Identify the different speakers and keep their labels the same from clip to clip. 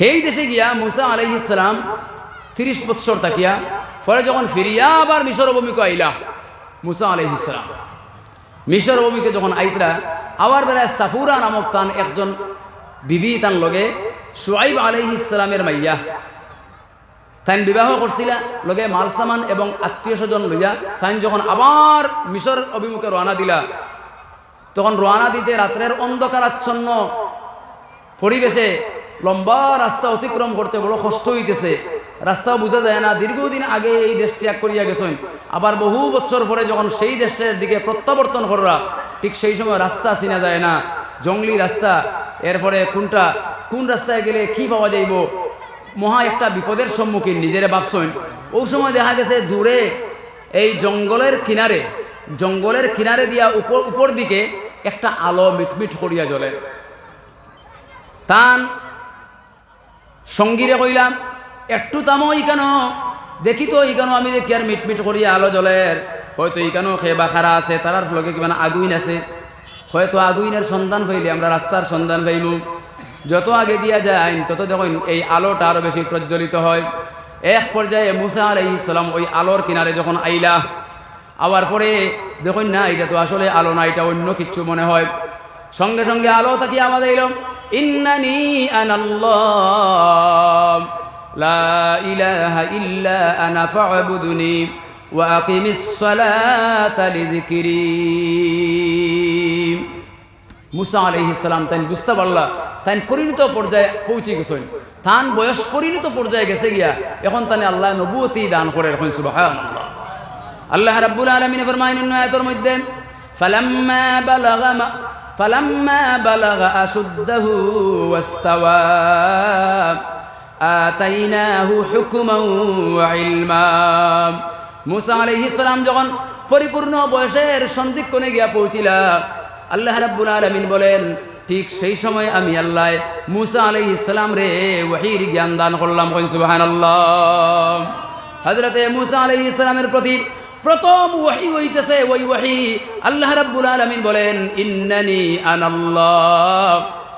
Speaker 1: সেই দেশে গিয়া মুসা আলহ ইসলাম তিরিশ বৎসর তাকিয়া, পরে যখন ফিরিয়া আবার মিশর ভূমিকে আইলা, মুসা আলহ ইসলাম মিশর ভূমিকে যখন আইতরা, আবার বেলায় সাফুরা নামক তান একজন বিবি তান লগে সোয়াইব আলহ ইসলামের মাইয়া। তাইন বিবাহ করছিলা, লগে মাল সামান এবং আত্মীয় স্বজন লইয়া তাইন যখন আবার মিশর অভিমুখে রওনা দিলা, তখন রওনা দিতে রাত্রের অন্ধকারাচ্ছন্ন পরিবেশে লম্বা রাস্তা অতিক্রম করতে বড় কষ্ট হইতেছে। রাস্তাও বোঝা যায় না, দীর্ঘদিন আগে এই দেশ ত্যাগ করিয়া গেছেন। আবার বহু বছর পরে যখন সেই দেশের দিকে প্রত্যাবর্তন করা ঠিক সেই সময় রাস্তা চিনা যায় না, জঙ্গলি রাস্তা। এরপরে কোনটা, কোন রাস্তায় গেলে কি পাওয়া যাইব? মহা একটা বিপদের সম্মুখীন নিজেরা ভাবছেন। ওই সময় দেখা গেছে দূরে এই জঙ্গলের কিনারে জঙ্গলের কিনারে দিয়া উপর উপর দিকে একটা আলো মিটমিট করিয়া জ্বলে। তান সঙ্গীরে কইলাম, একটু তামো ইকানো দেখি তো ইকানো আমি দেখি আর মিটমিট করি আলো জ্বলের হয়তো ইকানো খেবা খারা আছে, তারার লগে কিমান আগুইন আছে। হয়তো আগুইনের সন্ধান পাইলে আমরা রাস্তার সন্ধান পাইমু। যত আগে দিয়া যায় তত দেখুন এই আলোটা আরও বেশি প্রজ্বলিত হয়। এক পর্যায়ে মুসা আলাই ইসলাম ওই আলোর কিনারে যখন আইলা আবার পরে দেখুন না, এটা তো আসলে আলো না, এটা অন্য কিচ্ছু মনে হয়। সঙ্গে সঙ্গে আলো তাকি আওয়াজ এলো ইন্নানি আনাল্লাহ। লা ইলাহা ইল্লা আনা ফা'বুদুনি ওয়া আকিমিস সালাতা লিযিকরি। মুসা আলহিসাম তাই বুঝতে পারলা তাই পরিণত পর্যায়ে পৌঁছে গেছেন। তান বয়স পরিণত পর্যায়ে গেছে গিয়া, এখন তানে আল্লাহ নবুয়তি দান করে এখন সুবাহান আল্লাহ রাব্বুল আলমিনে ফরমাইন আয়াতের মধ্যে, ফালাম্মা বালাগা বালাগা আশুদ্দাহু ওয়াস্তাওয়া, আতাইনাহু হুকমান ওয়া ইলমা। মুসা আলাইহিস সালাম যখন পরিপূর্ণ বয়সের সন্ধিক্ষণে গিয়া পৌঁছিলা, আল্লাহ রাব্বুল আলামিন বলেন, ঠিক সেই সময় আমি আল্লাহ মুসা আলাইহিস সালাম রে ওয়াহির জ্ঞান দান করলাম কইন সুবহানাল্লাহ। হযরতে মুসা আলাইহিস সালামের প্রতি প্রথম ওয়াহি হইতেছে ওই ওয়াহি আল্লাহ রাব্বুল আলামিন বলেন, ইন্নানি আনাল্লাহ।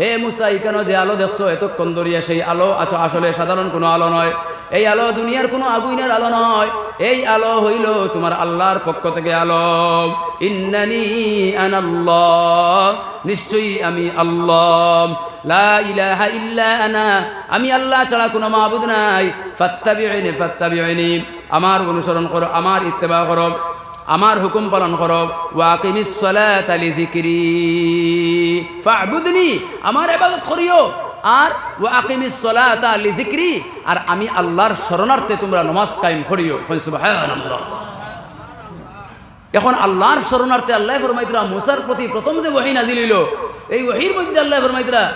Speaker 1: হে মুসা কেন যে আলো দেখছ? এতক্ষণ ধরিয়া সেই আলো আছো আসলে সাধারণ কোনো আলো নয়। এই আলো দুনিয়ার কোনো আগুইনের আলো নয়। এই আলো হইল তোমার আল্লাহর পক্ষ থেকে আলো। ইন্নানি আনাল্লাহ নিশ্চয়ই আমি আল্লাহ। লা ইলাহা ইল্লা আনা, আমি আল্লাহ ছাড়া কোনো মাবুদ নাই। ফাত্তাবিউনি ফাত্তাবিউনি, আমার অনুসরণ করো, আমার ইত্তেবা করো, আমার হুকুম পালন করো। ওয়াকিমিস সালাত আলি জিকিরি ফাবুদনি, আমার ইবাদত করিও। আর ওয়াকিমিস সালাত আলি জিকিরি আর আমি আল্লাহর শরণার্থে তোমরা নমাজ কায়েম করিও। এখন আল্লাহর শরণার্থে আল্লাহ ফরমাইতরা মুসার প্রতি প্রথম যে ওয়াহি নাজিল এই ওয়াহির মধ্যে আল্লাহ ফরমাইতরা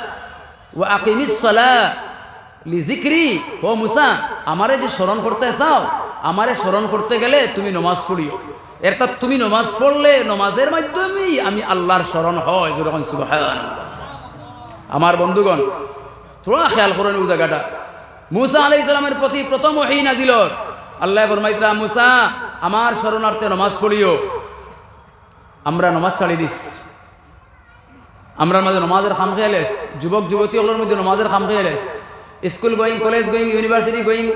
Speaker 1: ও আকিমিস সালা লিজিক্রি ও মুসা, আমারে যে স্মরণ করতে চাও, আমারে স্মরণ করতে গেলে তুমি নমাজ পড়িও। এরটা তুমি নমাজ পড়লে নমাজের মাধ্যমেই আমি আল্লাহর স্মরণ হয়। যেরকম সুবহানাল্লাহ। আমার বন্ধুগণ তোরা খেয়াল করেন ওই জায়গাটা। মুসা আলাই ইসলামের প্রতি প্রথম ওহি নাজিল আল্লাহ ফরমাইতরা মুসা, আমার শরণার্থে নমাজ পড়িও। আমরা নমাজ ছাড়িয়ে দিস। আমরা মাঝে নমাজের খাম খেয়ালেস যুবক যুবতীগুলোর মধ্যে নমাজের খাম খেয়ালেস school going, college going, university going,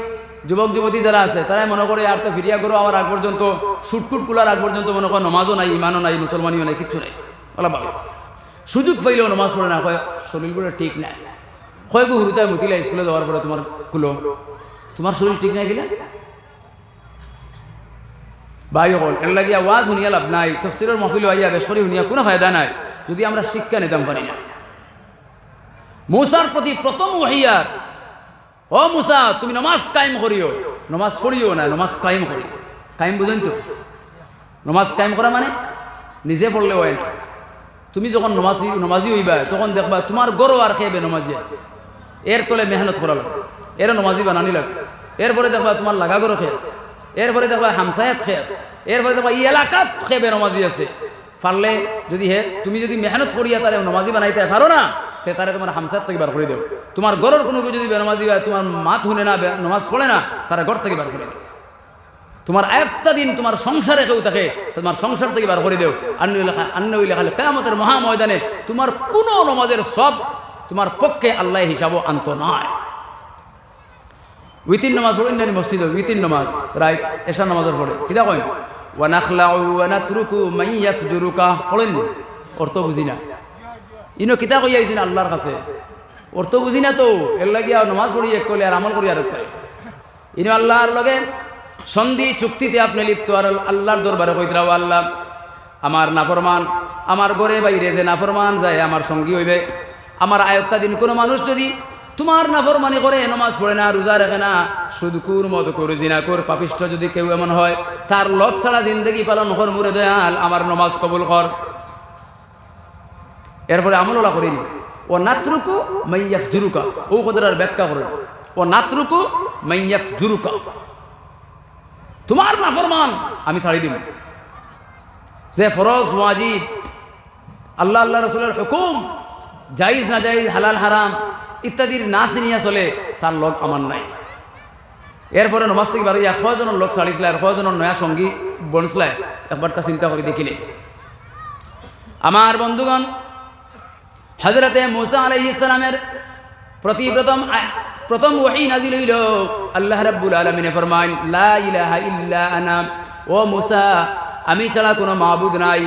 Speaker 1: যুবক, যুবতী যারা আছে, তারাই মনে করে, আর তো ফিরিয়া করো আমার আগ পর্যন্ত শুটকুট কুলার আগ পর্যন্ত মনে করে, নমাজও নাই ইমানও নাই, মুসলমানিও নাই, কিচ্ছু নাই। বলা বাবা সুযোগ পাইলেও নমাজ পড়ে না, কয় শরীরগুলো ঠিক নাই। কয় গো হুরুতায় মুতিলা স্কুলে যাওয়ার পরে তোমার কুলো। তোমার শরীর ঠিক নাই কিনা ভাই হল এর লাগিয়া ওয়াজ শুনিয়া লাভ নাই। তফসিরের মহফিল আইয়া বেসরি শুনিয়া কোনো ফায়দা নাই। যদি আমরা শিক্ষা নিতাম পারি না। মূসার প্রতি প্রথম ওহিয়ার ও মুসা তুমি নমাজ কায়েম করিও নমাজ পড়িও না, নমাজ কায়েম করিও কায়েম বুঝেন তো? নমাজ কায়েম করা মানে? নিজে পড়লে হয় না। তুমি যখন নমাজি নমাজি হইবা, তখন দেখবা তোমার গরো আর খেয়ে নমাজি আছে। এর তলে মেহনত করা লাগবে। এর নমাজি বানানি লাগবে। এরপরে দেখবা তোমার লাগা গরো খেয়ে আছে। এরপরে দেখবা হামসায়াত খেয়ে আছে। এরপরে দেখবা এই এলাকাত খেয়ে নমাজি আছে। পারলে যদি হে, তুমি যদি মেহনত করিয়া তারে নমাজি বানাইতে পারো না, তে তারে তোমার হামসাত থেকে বার করে দেও তোমার গরর কোনো যদি বেনমাজি হয় তোমার মাত শুনে না নমাজ পড়ে না, তারা ঘর থেকে বার করে দেও তোমার একটা দিন তোমার সংসারে কেউ থাকে, তোমার সংসার থেকে বার করে দেও। আন্ন লেখা আন্ন লেখালে কেমতের মহা ময়দানে তোমার কোনো নমাজের সব তোমার পক্ষে আল্লাহ হিসাবও আনত নয়। উইতিন নমাজ পড়েন জানি মসজিদ উইতিন নমাজ রাইট এশা নমাজের পড়ে। কিতা কইন ওয়ানাখলাউ ওয়ানাতরুকু মাইয়াফজুরুকা পড়েননি অর্থ বুঝি না। ইনো কিতা কই আইছেন আল্লাহর কাছে। অর্থ বুঝি না তো, এর লাগি আর নমাজ পড়ি এক করলে আর আমল করি আর করে ইনো আল্লাহর লগে সন্ধি চুক্তিতে আপনি লিপ্ত আর আল্লাহর দরবারে কইতরা ও আল্লাহ, আমার নাফরমান, আমার ঘরে বাইরে যে নাফরমান যায়, আমার সঙ্গী হইবে। আমার আয়ত্তাধীন কোনো মানুষ যদি তোমার নাফরমানি করে, নমাজ পড়ে না, রোজা রাখে না শুধু কুর মতো করে, জিনা কর পাপিষ্ট যদি কেউ এমন হয়, তার লক ছাড়া জিন্দগি পালন কর মুরে দয়াল, আমার নমাজ কবুল কর। এরপরে আমলওলা করিনি ও নাতরুকু মাইয়াফ জুরুকা ও কদরার ব্যাখ্যা করেন। ও নাতরুকু মাইয়াফ জুরুকা তোমার নাফরমান, আমি ছাড়ি দিব যে ফরজ, ওয়াজিব, আল্লাহ আল্লাহ রসুলের হুকুম জাইজ না জাইজ হালাল, হারাম, ইত্যাদির না চিনিয়া চলে, তার লগ আমার নাই। এরপরে নমাজ থেকে বাড়ি এশজনের লোক ছাড়িছিল এশজনের নয়া সঙ্গী বনছিলাই একবার তা চিন্তা করে দেখিলে আমার বন্ধুগণ হজরতে মুসা আলাইহি ইসলামের প্রতি প্রথম প্রথম ওহি নাজিল হইল, আল্লাহ রাব্বুল আলামিনে ফরমান লা ইলাহা ইল্লা আনা, ও মুসা, আমি ছাড়া কোনো মাহবুদ নাই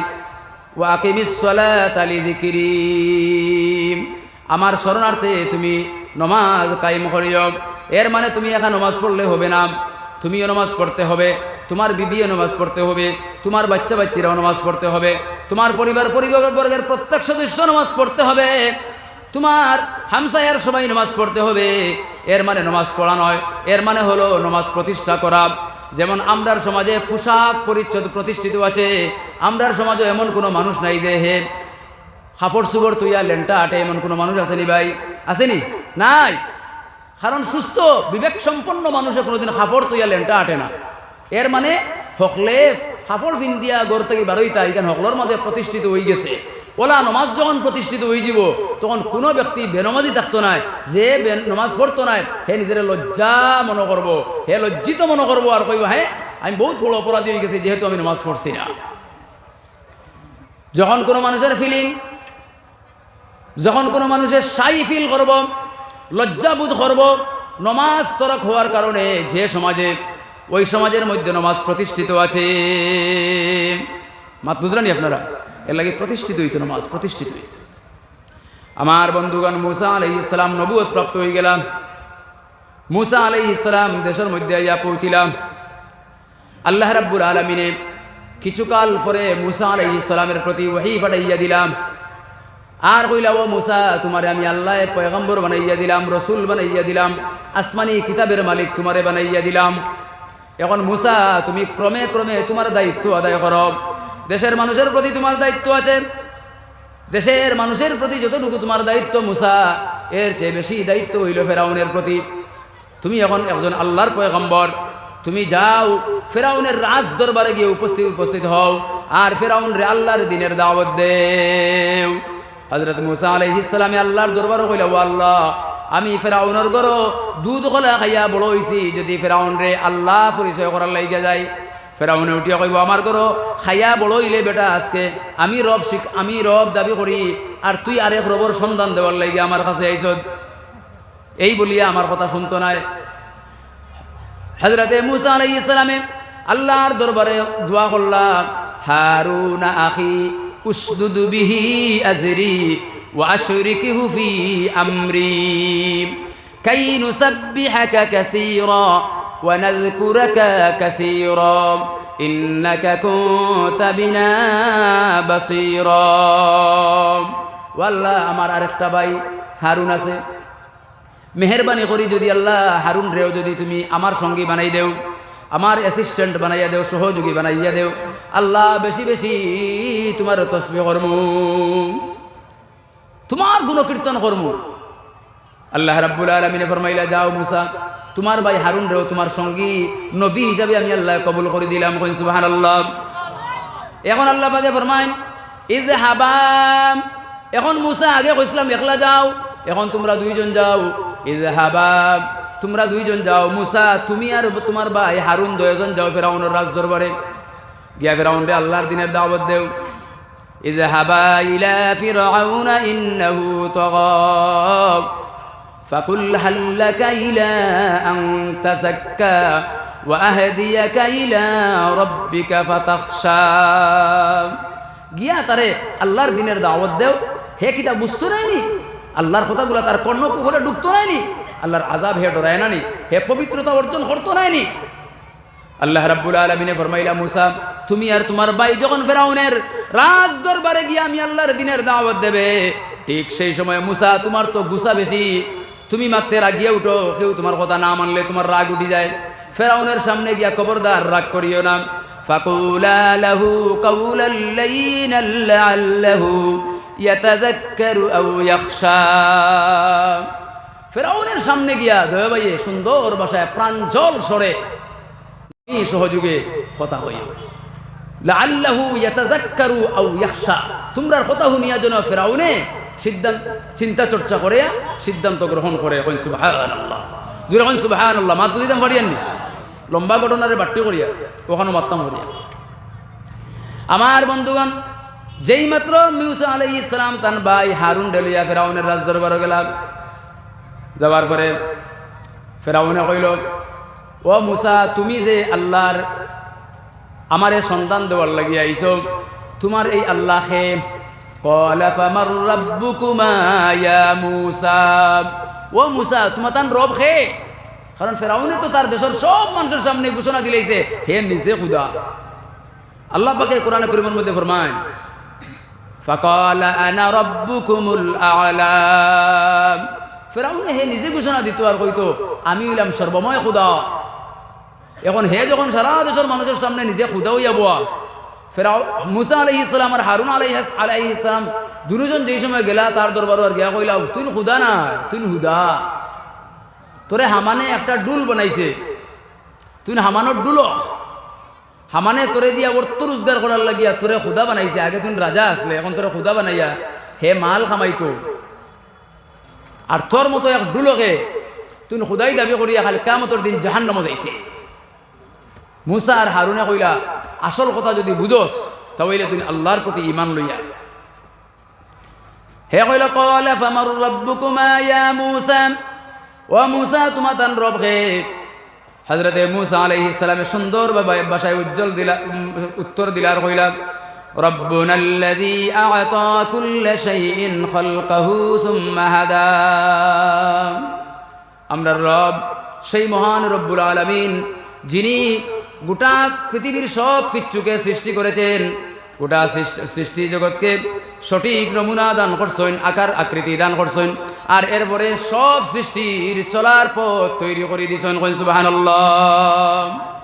Speaker 1: আমার শরণার্থে তুমি নমাজ কায়েম করিও। এর মানে তুমি একা নমাজ পড়লে হবে না, তুমিও নমাজ পড়তে হবে, তোমার বিবিও নমাজ পড়তে হবে, তোমার বাচ্চা বাচ্চারাও নমাজ পড়তে হবে, তোমার পরিবার পরিবার বর্গের প্রত্যেক সদস্য নমাজ পড়তে হবে। তোমার হামসায়ার সবাই নমাজ পড়তে হবে। এর মানে নমাজ পড়া নয়। এর মানে হলো নমাজ প্রতিষ্ঠা করা। যেমন আমরার সমাজে পোশাক পরিচ্ছদ প্রতিষ্ঠিত আছে। আমরার সমাজে এমন কোনো মানুষ নাই যে হে হাফড় সুবর তুইয়া লেনটা আটে। এমন কোনো মানুষ আসেনি ভাই। আসেনি? নাই। কারণ সুস্থ বিবেক সম্পন্ন মানুষে কোনোদিন হাফড় তুইয়া লেনটা আটে না। এর মানে হকলে হাফড় ফিন্দিয়া গড় থেকে বারোইতা এখানে হকলর মাঝে প্রতিষ্ঠিত হয়ে গেছে। ওলা নমাজ যখন প্রতিষ্ঠিত হয়ে যাব, তখন কোনো ব্যক্তি বেনমাজি থাকতো না যে নমাজ পড়তো না হে নিজের লজ্জা মনে করব হে লজ্জিত মনে করব আর কইব হ্যাঁ আমি বহুত বড় অপরাধী হয়ে গেছি, যেহেতু আমি নমাজ পড়ছি না। যখন কোনো মানুষের ফিলিং যখন কোনো মানুষের সাই ফিল করব লজ্জাবোধ করব নমাজ তরক হওয়ার কারণে যে সমাজে, ওই সমাজের মধ্যে নমাজ প্রতিষ্ঠিত আছে। মাত বুঝলেনি আপনারা? এর লাগে প্রতিষ্ঠিত হইত নমাজ, প্রতিষ্ঠিত হইত। আমার বন্ধুগণ, মুসা আলাই ইসলাম নবুয়ত প্রাপ্ত হয়ে গেলাম। মুসা আলাই ইসলাম দেশের মধ্যে আইয়া পৌঁছিলাম। আল্লাহ রাব্বুল আলমিনে কিছুকাল পরে মুসা আলাই ইসলামের প্রতি ওহি ফাটাইয়া দিলাম। আর কইলা, ও মুসা, তোমারে আমি আল্লাহ পয়গম্বর বানাইয়া দিলাম, রসুল বানাইয়া দিলাম, আসমানি কিতাবের মালিক তোমারে বানাইয়া দিলাম। এখন মুসা, তুমি ক্রমে ক্রমে তোমার দায়িত্ব আদায় করো। দেশের মানুষের প্রতি তোমার দায়িত্ব আছে। দেশের মানুষের প্রতি যতটুকু তোমার দায়িত্ব, মুসা, এর চেয়ে বেশি দায়িত্ব হইল ফেরাউনের প্রতি। তুমি এখন একজন আল্লাহর পয়গম্বর। তুমি যাও, ফেরাউনের রাজ দরবারে গিয়ে উপস্থিত উপস্থিত হও। আর ফেরাউন রে আল্লাহর দিনের দাওয়াত দেও। হজরত মুসা আলাইহিসালামে আল্লাহর দরবারও কইল, ও আল্লাহ, আমি ফেরাউনের গরো দুধ খোলা খাইয়া বড় হইছি। যদি ফেরাউন রে আল্লাহ পরিচয় করার লাগিয়া যায় ফেরাউনে উঠিয়া কইব আমার গরো খাইয়া বড় হইলে বেটা আজকে আমি রব শিখ আমি রব দাবি করি আর তুই আরেক রবর সন্ধান দেওয়ার লাগিয়া আমার কাছে আইসদ এই বলিয়া আমার কথা শুনতো নাই হজরতে মুসা আলাই ইসলামে আল্লাহর দরবারে দোয়া করলাম হারুনা আখি উসদুদ বিহি আজরি وأشركه في أمري كي نسبحك كثيرا ونذكرك كثيرا إنك كنت بنا بصيرا والله আমার আরেকটা ভাই হারুন আছে মেহরবানি করি যদি আল্লাহ হারুন রেও যদি তুমি আমার সঙ্গী বানাই দেও আমার অ্যাসিস্ট্যান্ট বানাইয়া দেও সহযোগী বানাইয়া দেও আল্লাহ বেশি বেশি তোমার তসবি কর্ম তোমার গুণকীর্তন কর্ম আল্লাহ রাব্বুল আলমিনে ফরমাইলা যাও মুসা তোমার ভাই হারুন রেও তোমার সঙ্গী নবী হিসাবে আমি আল্লাহ কবুল করে দিলাম, কইন আল্লাহ এখন আল্লাহ পাকে ফরমাইন ইজ হাবাম, এখন মুসা আগে কইসলাম একলা যাও, এখন তোমরা দুইজন যাও। ইজ হাবাম, তোমরা দুইজন যাও। মুসা, তুমি আর তোমার ভাই হারুন দুজন যাও ফেরাউনের রাজ দরবারে গিয়া ফেরাউন রে আল্লাহর দিনের দাওয়াত দেও। ইজ হাবা ইলা ফিরাউনা ইন্নাহু তগা। فقل هل لك إلى أن تزكى وأهديك إلى ربك فتخشى গিয়া তারে আল্লাহর দিনের দাওয়াত দেও হে কিটা বুঝতো নাইনি আল্লাহর কথাগুলো তার কর্ণ কুহরে ঢুকতো নাইনি আল্লাহর আজাব হে ডরায় নানি হে পবিত্রতা অর্জন করতো নাইনি আল্লাহ রাব্বুল আলমিনে ফরমাইলা মুসা তুমি আর তোমার ভাই যখন ফেরাউনের রাজ দরবারে গিয়ে আমি আল্লাহর দিনের দাওয়াত দেবে ঠিক সেই সময় মুসা তোমার তো গুসা বেশি তুমি মাত্রে রাগিয়ে উঠো কেউ তোমার কথা না মানলে তোমার রাগ উঠি যায়। ফেরাউনের সামনে গিয়া খবরদার রাগ করিও না। ফাকুলা লাহু লাআল্লাহু ইয়াতাযাক্কারু আও ইয়াখশা। ফেরাউনের সামনে গিয়া দয়া ভাইয়ে সুন্দর ভাষায় প্রাঞ্জল সরে সহযোগে কথা হইও লাআল্লাহু ইয়াতাযাক্কারু আও ইয়াখশা। তোমরা কথা শুনিয়া যেন ফেরাউনে সিদ্ধান্ত, চিন্তা চর্চা করে সিদ্ধান্ত গ্রহণ করে, কইন সুবহানাল্লাহ। জুরে কইন সুবহানাল্লাহ, মাত দিতাম পারিয়াননি? লম্বা ঘটনারে বাট্টি করিয়া ওখানে মাত্তাম করিয়া। আমার বন্ধুগণ, যেই মাত্র মিউসা আলাইহিস সালাম তান ভাই হারুন ডেলিয়া ফেরাউনের রাজদরবার গেলাম, যাওয়ার পরে ফেরাউনে কইল, ও মুসা, তুমি যে আল্লাহর আমারে সন্তান দেওয়ার লাগিয়ে আইছো, তোমার এই আল্লাহকে কলা ফামার রাব্বুকুমা ইয়া মুসা ও মুসা তোমার তান রব খে কারণ ফেরাউনে তো তার দেশের সব মানুষের সামনে ঘোষণা দিলেইছে হে নিজে খুদা আল্লাহ পাকে কোরআনে করিমের মধ্যে ফরমান فقال انا ربكم الاعلى ফেরাউনে হে নিজে ঘোষণা দিত আর কইতো আমি হইলাম সর্বময় খুদা এখন হে যখন সারা দেশের মানুষের সামনে নিজে খুদা হইয়া বোয়া ফেরাও, মুসা আলহি ইসলাম আর হারুন আলহি আলহি ইসলাম দুজন যেই সময় গেলা, তার দরবার আর গিয়া কইলা তুই খুদা না তুই হুদা। তোরে হামানে একটা ডুল বানাইছে। তুই হামানোর ডুল হামানে তোরে দিয়া অর্থ রোজগার করার লাগিয়া তোরে খুদা বানাইছে। আগে তুই রাজা আসলে, এখন তোরে খুদা বানাইয়া হে মাল খামাইতো আর তোর মতো এক ডুলকে তুই খুদাই দাবি করিয়া খালি কামতর দিন জাহান নামো যাইতে। মুসা আর হারুনে কইলা, আসল কথা যদি বুঝোস, তাহলে তুমি আল্লাহর প্রতি ইমান লইয়া হে কইল, কলে ফামার রব্বুকুমা ইয়া মুসা। ও মুসা তোমাতান রব হে হজরতে মুসা আলাইহি সালামে সুন্দর ভাষায় উজ্জ্বল দিলা উত্তর দিলার কইলা ربنا الذي أعطى كل شيء خلقه ثم هدى আমরা রব, সেই মহান রব্বুল আলমিন, যিনি গোটা পৃথিবীর সব কিচ্ছুকে সৃষ্টি করেছেন। গোটা সৃষ্টি জগৎকে সঠিক নমুনা দান করছেন, আকার আকৃতি দান করছেন, আর এরপরে সব সৃষ্টির চলার পথ তৈরি করে কইন সুবহানাল্লাহ।